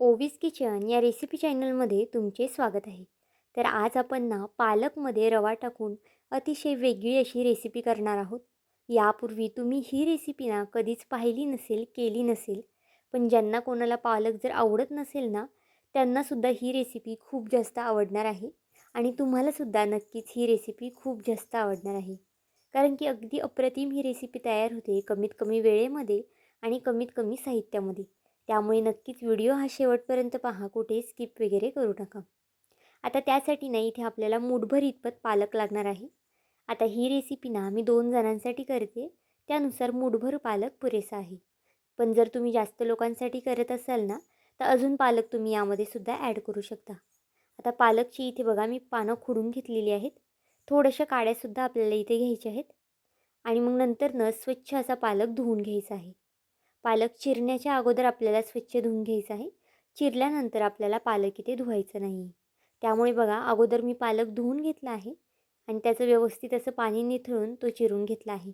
ओवीस kitchen या recipe चॅनलमध्ये तुमचे स्वागत आहे. तर आज आपण ना पालकमध्ये रवा टाकून अतिशय वेगळी अशी रेसिपी करणार आहोत. यापूर्वी तुम्ही ही रेसिपी ना कधीच पाहिली नसेल केली नसेल पण ज्यांना कोणाला पालक जर आवडत नसेल ना त्यांनासुद्धा ही रेसिपी खूप जास्त आवडणार आहे. आणि तुम्हालासुद्धा नक्कीच ही रेसिपी खूप जास्त आवडणार आहे. कारण की अगदी अप्रतिम ही रेसिपी तयार होते कमीत कमी वेळेमध्ये आणि कमीत कमी साहित्यामध्ये. त्यामुळे नक्कीच व्हिडिओ हा शेवटपर्यंत पहा कुठे स्किप वगैरे करू नका. आता त्यासाठी ना इथे आपल्याला मूठभर इतपत पालक लागणार आहे. आता ही रेसिपी ना मी दोन जणांसाठी करते. त्यानुसार मूठभर पालक पुरेसा आहे. पण जर तुम्ही जास्त लोकांसाठी करत असाल ना तर अजून पालक तुम्ही यामध्ये सुद्धा ॲड करू शकता. आता पालकची इथे बघा मी पानं खुडून घेतलेली आहेत. थोड्याशा काड्यासुद्धा आपल्याला इथे घ्यायच्या आहेत. आणि मग नंतर न स्वच्छ असा पालक धुवून घ्यायचा आहे. पालक चिरण्याच्या अगोदर आपल्याला स्वच्छ धुवून घ्यायचं आहे. चिरल्यानंतर आपल्याला पालक इथे धुवायचं नाही. त्यामुळे बघा अगोदर मी पालक धुवून घेतला आहे आणि त्याचं व्यवस्थित असं पाणी निथळून तो चिरून घेतला आहे.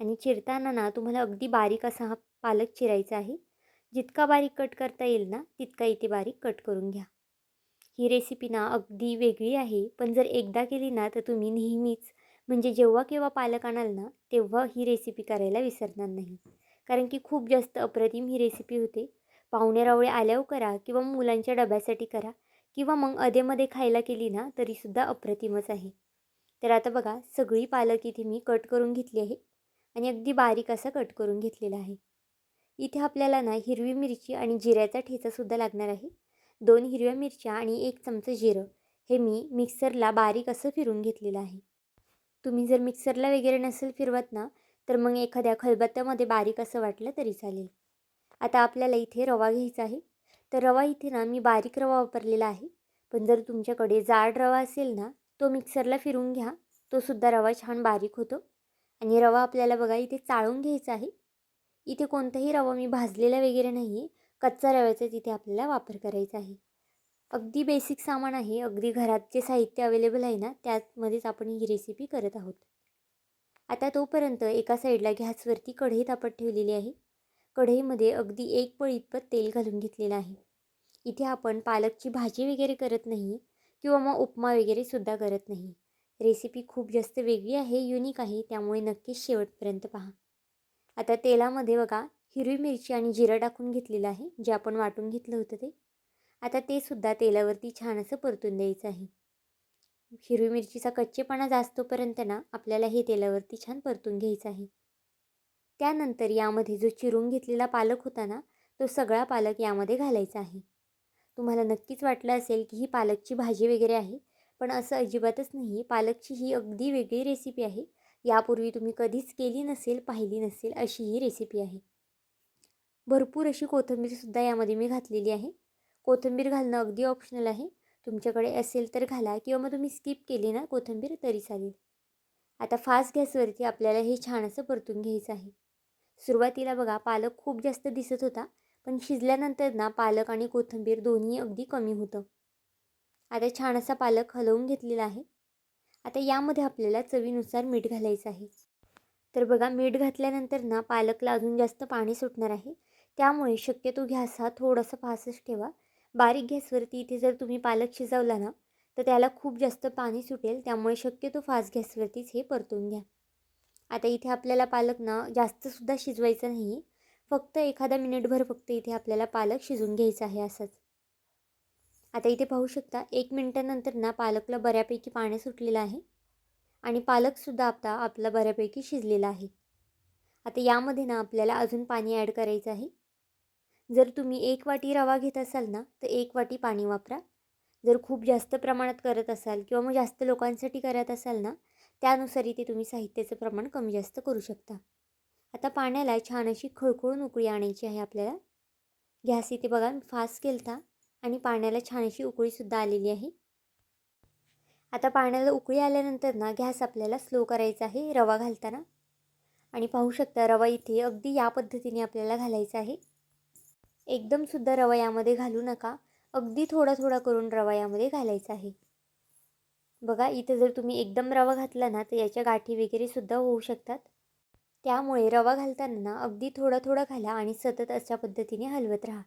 आणि चिरताना ना तुम्हाला अगदी बारीक असा हा पालक चिरायचा आहे. जितका बारीक कट करता येईल ना तितका इथे बारीक कट करून घ्या. ही रेसिपी ना अगदी वेगळी आहे. पण जर एकदा केली ना तर तुम्ही नेहमीच म्हणजे जेव्हा केव्हा पालक आणाल ना तेव्हा ही रेसिपी करायला विसरणार नाही. कारण की खूप जास्त अप्रतिम ही रेसिपी होते. पाहुणे रावळे आल्यावर करा किंवा मुलांच्या डब्यासाठी करा किंवा मग अधेमध्ये खायला केली ना तरीसुद्धा अप्रतिमच आहे. तर आता बघा सगळी पालक इथे मी कट करून घेतली आहे आणि अगदी बारीक असा कट करून घेतलेला आहे. इथे आपल्याला ना हिरवी मिरची आणि जिऱ्याचा ठेचासुद्धा लागणार आहे. दोन हिरव्या मिरच्या आणि एक चमचा जिरं हे मी मिक्सरला बारीक असं फिरून घेतलेलं आहे. तुम्ही जर मिक्सरला वगैरे नसेल फिरवत ना तर मग एखाद्या खलबत्त्यामध्ये बारीक असं वाटलं तरी चालेल. आता आपल्याला इथे रवा घ्यायचा आहे. तर रवा इथे ना मी बारीक रवा वापरलेला आहे. पण जर तुमच्याकडे जाड रवा असेल ना तो मिक्सरला फिरून घ्या. तो सुद्धा रवा छान बारीक होतो. आणि रवा आपल्याला बघा इथे चाळून घ्यायचा आहे. इथे कोणताही रवा मी भाजलेला वगैरे नाही आहे कच्चा रव्याचा तिथे आपल्याला वापर करायचा आहे. अगदी बेसिक सामान आहे. अगदी घरात जे साहित्य अवेलेबल आहे ना त्यामध्येच आपण ही रेसिपी करत आहोत. आता तोपर्यंत एका साईडला गॅसवरती कढई तापत ठेवलेली आहे. कढईमध्ये अगदी एक पळी इतपत तेल घालून घेतलेलं आहे. इथे आपण पालकची भाजी वगैरे करत नाही किंवा मग उपमा वगैरे सुद्धा करत नाही. रेसिपी खूप जास्त वेगळी आहे युनिक आहे त्यामुळे नक्कीच शेवटपर्यंत पहा. आता तेलामध्ये बघा हिरवी मिरची आणि जिरं टाकून घेतलेलं आहे जे आपण वाटून घेतलं होतं ते. आता ते सुद्धा तेलावरती छान असं परतून द्यायचं आहे. हिरवी मिरचीचा कच्चेपणा जास्तोपर्यंत ना आपल्याला हे तेलावरती छान परतून घ्यायचं आहे. त्यानंतर यामध्ये जो चिरून घेतलेला पालक होता ना तो सगळा पालक यामध्ये घालायचा आहे. तुम्हाला नक्कीच वाटलं असेल की ही पालकची भाजी वगैरे आहे पण असं अजिबातच नाही. पालकची ही अगदी वेगळी रेसिपी आहे. यापूर्वी तुम्ही कधीच केली नसेल पाहिली नसेल अशी ही रेसिपी आहे. भरपूर अशी कोथिंबीरसुद्धा यामध्ये मी घातलेली आहे. कोथिंबीर घालणं अगदी ऑप्शनल आहे. तुमच्याकडे असेल तर घाला किंवा मग तुम्ही स्किप केली ना कोथिंबीर तरी चालेल. आता फास्ट गॅसवरती आपल्याला हे छान असं परतून घ्यायचं आहे. सुरुवातीला बघा पालक खूप जास्त दिसत होता पण शिजल्यानंतर ना पालक आणि कोथिंबीर दोन्ही अगदी कमी होतं. आता छान असा पालक हलवून घेतलेला आहे. आता यामध्ये आपल्याला चवीनुसार मीठ घालायचं आहे. तर बघा मीठ घातल्यानंतर ना पालकला अजून जास्त पाणी सुटणार आहे. त्यामुळे शक्यतो घ्यास हा थोडासा फासच ठेवा. बारीक गॅसवरती इथे जर तुम्ही पालक शिजवला ना तर त्याला खूप जास्त पाणी सुटेल त्यामुळे शक्यतो फास्ट गॅसवरतीच हे परतून घ्या. आता इथे आपल्याला पालक ना जास्तसुद्धा शिजवायचं नाही फक्त एखादा मिनिटभर फक्त इथे आपल्याला पालक शिजून घ्यायचा आहे असंच. आता इथे पाहू शकता एक मिनटानंतर ना पालकला बऱ्यापैकी पाणी सुटलेलं आहे आणि पालकसुद्धा आता आपला बऱ्यापैकी शिजलेला आहे. आता यामध्ये ना आपल्याला अजून पाणी ॲड करायचं आहे. जर तुम्ही एक वाटी रवा घेत असाल ना तर एक वाटी पाणी वापरा. जर खूप जास्त प्रमाणात करत असाल किंवा मग जास्त लोकांसाठी करत असाल ना त्यानुसार इथे तुम्ही साहित्याचं प्रमाण कमी जास्त करू शकता. आता पाण्याला छान अशी खळखळून उकळी आणायची आहे आपल्याला. गॅस इथे बघा फास्ट केलता आणि पाण्याला छान अशी उकळीसुद्धा आलेली आहे. आता पाण्याला उकळी आल्यानंतर ना गॅस आपल्याला स्लो करायचा आहे रवा घालताना. आणि पाहू शकता रवा इथे अगदी या पद्धतीने आपल्याला घालायचा आहे. एकदमसुद्धा रवा यामध्ये घालू नका. अगदी थोडा थोडा करून रवा यामध्ये घालायचा आहे. बघा इथं जर तुम्ही एकदम रवा घातला ना तर याच्या गाठी वगैरे सुद्धा होऊ शकतात. त्यामुळे रवा घालताना ना अगदी थोडा थोडा घाला आणि सतत अशा पद्धतीने हलवत राहा.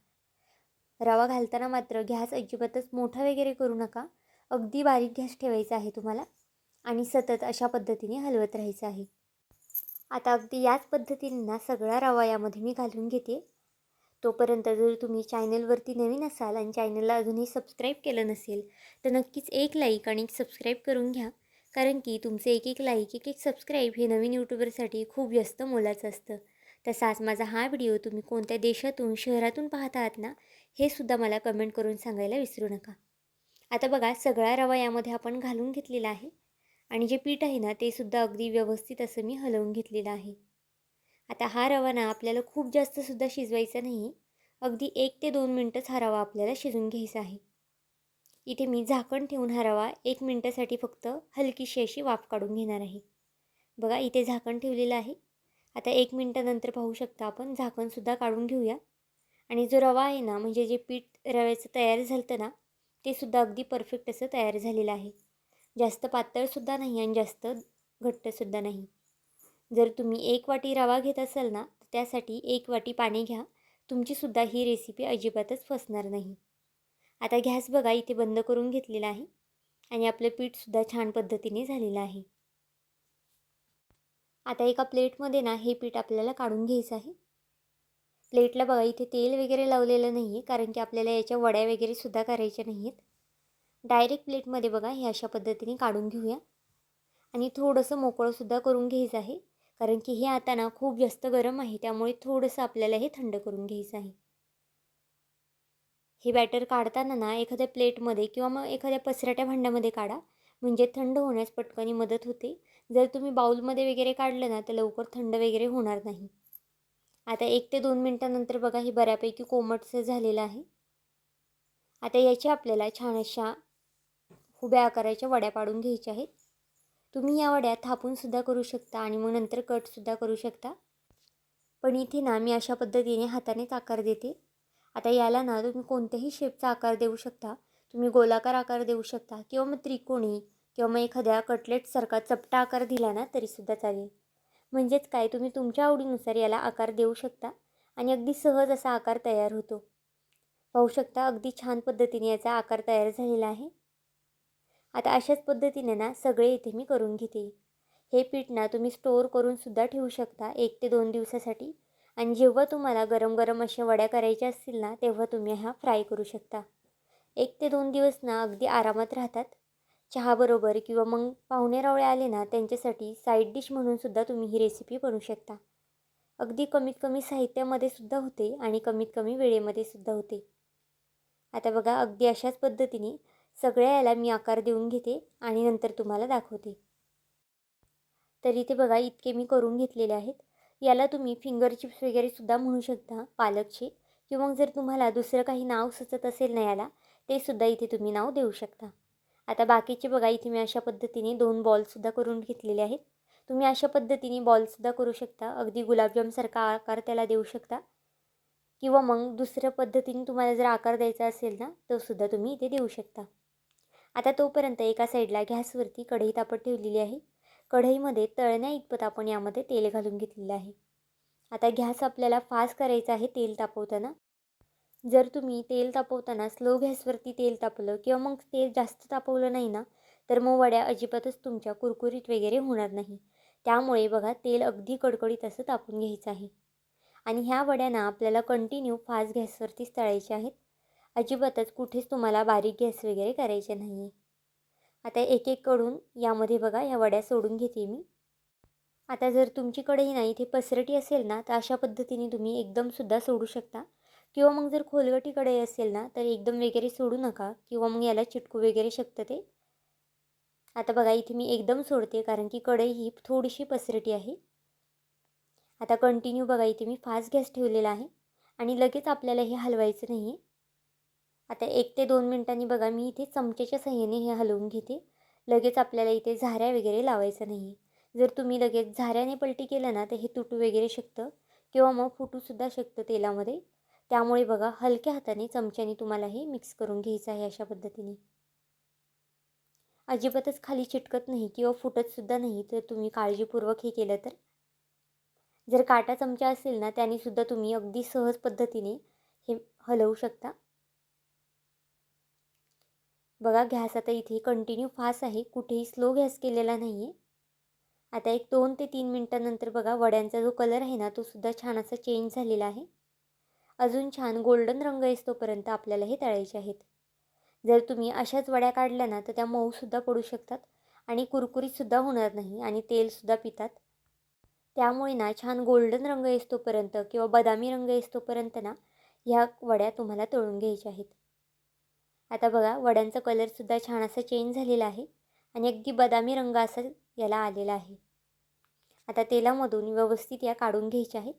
रवा घालताना मात्र गॅस अजिबातच मोठा वगैरे करू नका. अगदी बारीक गॅस ठेवायचा आहे तुम्हाला आणि सतत अशा पद्धतीने हलवत राहायचं आहे. आता अगदी याच पद्धतीने ना सगळा रवा यामध्ये मी घालून घेते. तोपर्यंत जर तुम्ही चॅनलवरती नवीन असाल आणि चॅनलला अजूनही सबस्क्राईब केलं नसेल तर नक्कीच एक लाईक आणि एक सबस्क्राईब करून घ्या. कारण की तुमचे एक एक लाईक एक एक सबस्क्राईब हे नवीन यूट्यूबरसाठी खूप जास्त मोलाचं असतं. तसाच माझा हा व्हिडिओ तुम्ही कोणत्या देशातून शहरातून पाहत आहात ना हे सुद्धा मला कमेंट करून सांगायला विसरू नका. आता बघा सगळा रवा यामध्ये आपण घालून घेतलेला आहे. आणि जे पीठ आहे ना ते सुद्धा अगदी व्यवस्थित असं मी हलवून घेतलेलं आहे. आता हा रवा ना आपल्याला खूप जास्तसुद्धा शिजवायचा नाही. अगदी एक ते दोन मिनटंच हा रवा आपल्याला शिजून घ्यायचा आहे. इथे मी झाकण ठेवून हा रवा एक मिनटासाठी फक्त हलकीशी अशी वाफ काढून घेणार आहे. बघा इथे झाकण ठेवलेलं आहे. आता एक मिनटानंतर पाहू शकता आपण झाकणसुद्धा काढून घेऊया. आणि जो रवा आहे ना म्हणजे जे पीठ रव्याचं तयार झालं ना ते सुद्धा अगदी परफेक्ट असं तयार झालेलं आहे. जास्त पातळसुद्धा नाही आणि जास्त घट्टसुद्धा नाही. जर तुम्ही एक वाटी रवा घेत असाल ना तर त्यासाठी एक वाटी पाणी घ्या. तुमचीसुद्धा ही रेसिपी अजिबातच फसणार नाही. आता गॅस बघा इथे बंद करून घेतलेला आहे आणि आपलं पीठसुद्धा छान पद्धतीने झालेलं आहे. आता एका प्लेटमध्ये ना हे पीठ आपल्याला काढून घ्यायचं आहे. प्लेटला बघा इथे तेल वगैरे लावलेलं नाही आहे कारण की आपल्याला याच्या वड्या वगैरे सुद्धा करायच्या नाही आहेत डायरेक्ट प्लेटमध्ये बघा हे अशा पद्धतीने काढून घेऊया. आणि थोडंसं मोकळंसुद्धा करून घ्यायचं आहे. कारण की हे आता ना खूप जास्त गरम आहे त्यामुळे थोडंसं आपल्याला हे थंड करून घ्यायचं आहे. हे बॅटर काढताना ना एखाद्या प्लेटमध्ये किंवा मग एखाद्या पसराट्या भांड्यामध्ये काढा म्हणजे थंड होण्यास पटकनी मदत होते. जर तुम्ही बाऊलमध्ये वगैरे काढलं ना तर लवकर थंड वगैरे होणार नाही. आता एक ते दोन मिनटानंतर बघा हे बऱ्यापैकी कोमटसं झालेलं आहे. आता याची आपल्याला छान अशा उभ्या आकाराच्या वड्या पाडून घ्यायच्या आहेत. तुम्ही या वड्या थापूनसुद्धा करू शकता आणि मग नंतर कटसुद्धा करू शकता. पण इथे ना मी अशा पद्धतीने हातानेच आकार देते. आता याला ना तुम्ही कोणत्याही शेपचा आकार देऊ शकता. तुम्ही गोलाकार आकार देऊ शकता किंवा मग त्रिकोणी किंवा मग एखाद्या कटलेटसारखा चपटा आकार दिला ना तरीसुद्धा चालेल. म्हणजेच काय? तुम्ही तुमच्या आवडीनुसार याला आकार देऊ शकता आणि अगदी सहज असा आकार तयार होतो. पाहू शकता अगदी छान पद्धतीने याचा आकार तयार झालेला आहे. आता अशाच पद्धतीने ना सगळे इथे मी करून घेते. हे पीठ ना तुम्ही स्टोअर करूनसुद्धा ठेवू शकता एक ते दोन दिवसासाठी. आणि जेव्हा तुम्हाला गरम गरम अशा वड्या करायच्या असतील ना तेव्हा तुम्ही ह्या फ्राय करू शकता. एक ते दोन दिवस ना अगदी आरामात राहतात. चहाबरोबर किंवा मग पाहुणे रावळे आले ना त्यांच्यासाठी साईड डिश म्हणूनसुद्धा तुम्ही ही रेसिपी बनवू शकता. अगदी कमीत कमी साहित्यामध्ये सुद्धा होते आणि कमीत कमी वेळेमध्ये सुद्धा होते. आता बघा अगदी अशाच पद्धतीने सगळ्या याला मी आकार देऊन घेते आणि नंतर तुम्हाला दाखवते. तर इथे बघा इतके मी करून घेतलेले आहेत. याला तुम्ही फिंगर चिप्स वगैरे सुद्धा म्हणू शकता पालकचे. किंवा मग जर तुम्हाला दुसरं काही नाव सुचत असेल ना याला ते सुद्धा इथे तुम्ही नाव देऊ शकता. आता बाकीचे बघा इथे मी अशा पद्धतीने दोन बॉलसुद्धा करून घेतलेले आहेत. तुम्ही अशा पद्धतीने बॉलसुद्धा करू शकता. अगदी गुलाबजामसारखा आकार त्याला देऊ शकता. किंवा मग दुसऱ्या पद्धतीने तुम्हाला जर आकार द्यायचा असेल ना तो सुद्धा तुम्ही इथे देऊ शकता. आता तोपर्यंत एका साईडला गॅसवरती कढई तापत ठेवलेली आहे. कढईमध्ये तळण्या इतपत आपण यामध्ये तेल घालून घेतलेलं आहे. आता गॅस आपल्याला फास्ट करायचा आहे तेल तापवताना. जर तुम्ही तेल तापवताना स्लो गॅसवरती तेल तापलं किंवा मग तेल जास्त तापवलं नाही ना तर मग वड्या अजिबातच तुमच्या कुरकुरीत वगैरे होणार नाही. त्यामुळे बघा तेल अगदी कडकडीत असं तापून घ्यायचं आहे. आणि ह्या वड्यांना आपल्याला कंटिन्यू फास्ट गॅसवरतीच तळायच्या आहेत. अजिबातच कुठेच तुम्हाला बारीक गॅस वगैरे करायचे नाही आहे आता एक एक कडून यामध्ये बघा या वड्या सोडून घेते मी. आता जर तुमच्याकडेही नाही इथे पसरटी असेल ना तर अशा पद्धतीने तुम्ही एकदमसुद्धा सोडू शकता. किंवा मग जर खोलगटी कढई असेल ना तर एकदम वगैरे सोडू नका. किंवा मग याला चिटकू वगैरे शकतं ते. आता बघा इथे मी एकदम सोडते कारण की कढई ही थोडीशी पसरटी आहे. आता कंटिन्यू बघा इथे मी फास्ट गॅस ठेवलेला आहे. आणि लगेच आपल्याला हे हलवायचं नाही आहे आता एक ते दोन मिनटांनी बघा मी इथे चमच्याच्या सहाय्याने हे हलवून घेते. लगेच आपल्याला इथे झाऱ्या वगैरे लावायचं नाही. जर तुम्ही लगेच झाऱ्याने पलटी केलं ना तर हे तुटू वगैरे शकतं किंवा मग फुटूसुद्धा शकतं तेलामध्ये. त्यामुळे बघा हलक्या हाताने चमच्याने तुम्हाला हे मिक्स करून घ्यायचं आहे अशा पद्धतीने. अजिबातच खाली चिटकत नाही किंवा फुटतसुद्धा नाही तर तुम्ही काळजीपूर्वक हे केलं तर. जर काटा चमचा असेल ना त्यानेसुद्धा तुम्ही अगदी सहज पद्धतीने हे हलवू शकता. बघा गॅस आता इथे कंटिन्यू फास्ट आहे. कुठेही स्लो गॅस केलेला नाही आहे आता एक दोन ते तीन मिनटानंतर बघा वड्यांचा जो कलर आहे ना तो सुद्धा छान असा चेंज झालेला आहे. अजून छान गोल्डन रंग येतोपर्यंत आपल्याला हे तळायचे आहेत. जर तुम्ही अशाच वड्या काढल्या ना तर त्या मऊसुद्धा पडू शकतात आणि कुरकुरीतसुद्धा होणार नाही आणि तेलसुद्धा पितात. त्यामुळे ना छान गोल्डन रंग येतोपर्यंत किंवा बदामी रंग येतोपर्यंत ना ह्या वड्या तुम्हाला तळून घ्यायच्या आहेत. आता बघा वड्यांचा कलरसुद्धा छान असा चेंज झालेला आहे आणि अगदी बदामी रंग असा याला आलेला आहे. आता तेलामधून व्यवस्थित या काढून घ्यायच्या आहेत.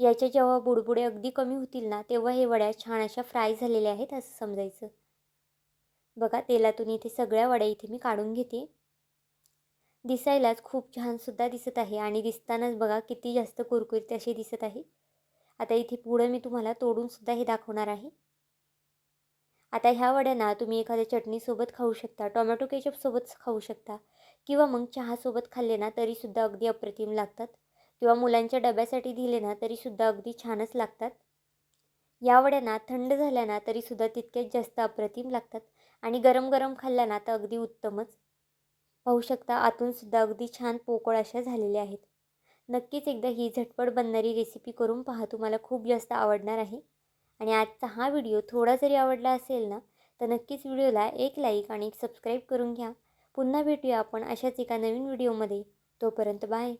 याच्या जेव्हा बुडबुडे अगदी कमी होतील ना तेव्हा हे वड्या छान अशा फ्राय झालेल्या आहेत असं समजायचं. बघा तेलातून इथे सगळ्या वड्या इथे मी काढून घेते. दिसायलाच खूप छानसुद्धा दिसत आहे आणि दिसतानाच बघा किती जास्त कुरकुरीत असे दिसत आहे. आता इथे पुढं मी तुम्हाला तोडूनसुद्धा हे दाखवणार आहे. आता ह्या वड्यांना तुम्ही एखाद्या चटणीसोबत खाऊ शकता टोमॅटो केचपसोबत खाऊ शकता किंवा मग चहासोबत खाल्ले ना तरीसुद्धा अगदी अप्रतिम लागतात किंवा मुलांच्या डब्यासाठी दिले ना तरीसुद्धा अगदी छानच लागतात. या वड्यांना थंड झाल्या ना तरीसुद्धा तितक्याच जास्त अप्रतिम लागतात आणि गरम गरम खाल्ल्या ना तर अगदी उत्तमच. पाहू शकता आतूनसुद्धा अगदी छान पोकळ अशा झालेल्या आहेत. नक्कीच एकदा ही झटपट बनणारी रेसिपी करून पहा तुम्हाला खूप जास्त आवडणार आहे. आणि आजचा हा व्हिडिओ थोडा जरी आवडला असेल ना तर नक्कीच व्हिडिओला एक लाईक आणि एक सबस्क्राईब करून घ्या. पुन्हा भेटूया आपण अशाच एका नवीन व्हिडिओमध्ये. तोपर्यंत बाय